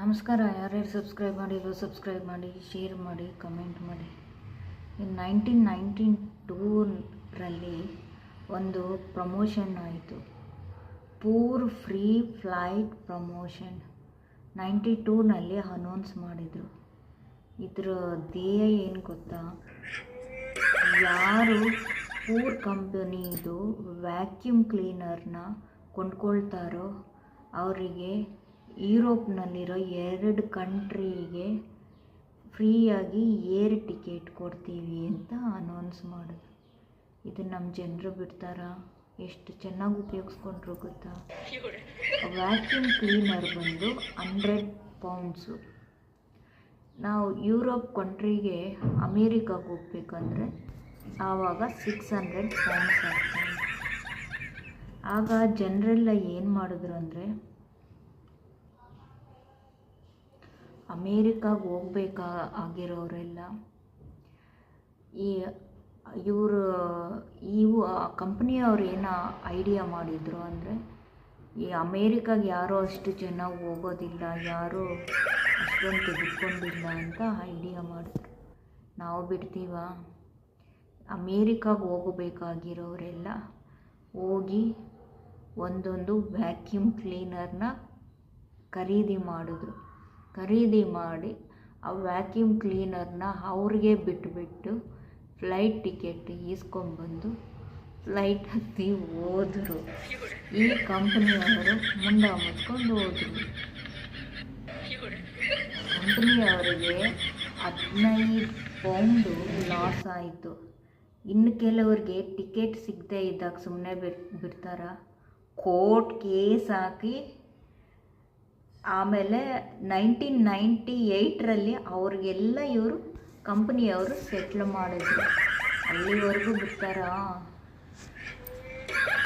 ನಮಸ್ಕಾರ, ಯಾರ್ಯಾರು ಸಬ್ಸ್ಕ್ರೈಬ್ ಮಾಡಿರೋ ಸಬ್ಸ್ಕ್ರೈಬ್ ಮಾಡಿ ಶೇರ್ ಮಾಡಿ ಕಮೆಂಟ್ ಮಾಡಿ. ಇನ್ ನೈನ್ಟೀನ್ ನೈನ್ಟೀನ್ ಟೂರಲ್ಲಿ ಒಂದು ಪ್ರಮೋಷನ್ ಆಯಿತು. ಪೂರ್ ಫ್ರೀ ಫ್ಲೈಟ್ ಪ್ರಮೋಷನ್ ನೈಂಟಿ ಟೂನಲ್ಲಿ ಅನೌನ್ಸ್ ಮಾಡಿದರು. ಇದ್ರ ಧ್ಯೇಯ ಏನು ಗೊತ್ತಾ? ಯಾರು ಪೂರ್ ಕಂಪನಿದು ವ್ಯಾಕ್ಯೂಮ್ ಕ್ಲೀನರ್ನ ಕೊಂಡ್ಕೊಳ್ತಾರೋ ಅವರಿಗೆ ಯುರೋಪ್ನಲ್ಲಿರೋ ಎರಡು ಕಂಟ್ರಿಗೆ ಫ್ರೀಯಾಗಿ ಏರ್ ಟಿಕೆಟ್ ಕೊಡ್ತೀವಿ ಅಂತ ಅನೌನ್ಸ್ ಮಾಡಿದ್ರು. ಇದು ನಮ್ಮ ಜನರು ಬಿಡ್ತಾರಾ? ಎಷ್ಟು ಚೆನ್ನಾಗಿ ಉಪಯೋಗಿಸ್ಕೊಂಡ್ರು ಗೊತ್ತಾ? ವ್ಯಾಕ್ಯೂಮ್ ಕ್ಲೀನರ್ ಬಂದು ಹಂಡ್ರೆಡ್ ಪೌಂಡ್ಸು ನಾವು ಯುರೋಪ್ ಕಂಟ್ರಿಗೆ ಅಮೇರಿಕಾಗೆ ಹೋಗ್ಬೇಕಂದ್ರೆ ಆವಾಗ ಸಿಕ್ಸ್ ಹಂಡ್ರೆಡ್ ಪೌಂಡ್ಸ್ ಆಗುತ್ತೆ ಆಗ ಜನರೆಲ್ಲ ಏನು ಮಾಡಿದ್ರು ಅಂದರೆ ಅಮೇರಿಕಾಗೆ ಹೋಗ್ಬೇಕಾ ಆಗಿರೋರೆಲ್ಲ? ಈ, ಇವರು, ಇವು ಕಂಪ್ನಿಯವ್ರು ಏನೋ ಐಡಿಯಾ ಮಾಡಿದರು ಅಂದರೆ, ಈ ಅಮೇರಿಕಾಗೆ ಯಾರೂ ಅಷ್ಟು ಚೆನ್ನಾಗಿ ಹೋಗೋದಿಲ್ಲ, ಯಾರೂ ಅಷ್ಟೊಂದು ತೆಗೆದುಕೊಂಡಿಲ್ಲ ಅಂತ ಐಡಿಯಾ ಮಾಡಿದ್ರು. ನಾವು ಬಿಡ್ತೀವ? ಅಮೇರಿಕಾಗೆ ಹೋಗಬೇಕಾಗಿರೋರೆಲ್ಲ ಹೋಗಿ ಒಂದೊಂದು ವ್ಯಾಕ್ಯೂಮ್ ಕ್ಲೀನರ್ನ ಖರೀದಿ ಮಾಡಿದ್ರು. ಖರೀದಿ ಮಾಡಿ ಆ ವ್ಯಾಕ್ಯೂಮ್ ಕ್ಲೀನರ್ನ ಅವ್ರಿಗೆ ಬಿಟ್ಬಿಟ್ಟು ಫ್ಲೈಟ್ ಟಿಕೆಟ್ ಈಸ್ಕೊಂಬಂದು ಫ್ಲೈಟ್ ಹತ್ತಿ ಹೋದರು. ಈ ಕಂಪ್ನಿಯವರು ಮುಂಡ ಮುಚ್ಕೊಂಡು ಹೋದರು. ಕಂಪ್ನಿಯವರಿಗೆ ಹದಿನೈದು ಪೌಂಡು ಲಾಸ್ ಆಯಿತು. ಇನ್ನು ಕೆಲವರಿಗೆ ಟಿಕೆಟ್ ಸಿಗದೇ ಇದ್ದಾಗ ಸುಮ್ಮನೆ ಬಿಡ್ ಬಿಡ್ತಾರ? ಕೋರ್ಟ್ ಕೇಸ್ ಹಾಕಿ ಆಮೇಲೆ ನೈನ್ಟೀನ್ ನೈಂಟಿ ಏಯ್ಟ್ರಲ್ಲಿ ಅವ್ರಿಗೆಲ್ಲ ಇವರು ಕಂಪ್ನಿಯವರು ಸೆಟ್ಲ್ ಮಾಡಿದ್ರು. ಅಲ್ಲಿವರೆಗೂ ಬಿಡ್ತಾರಾ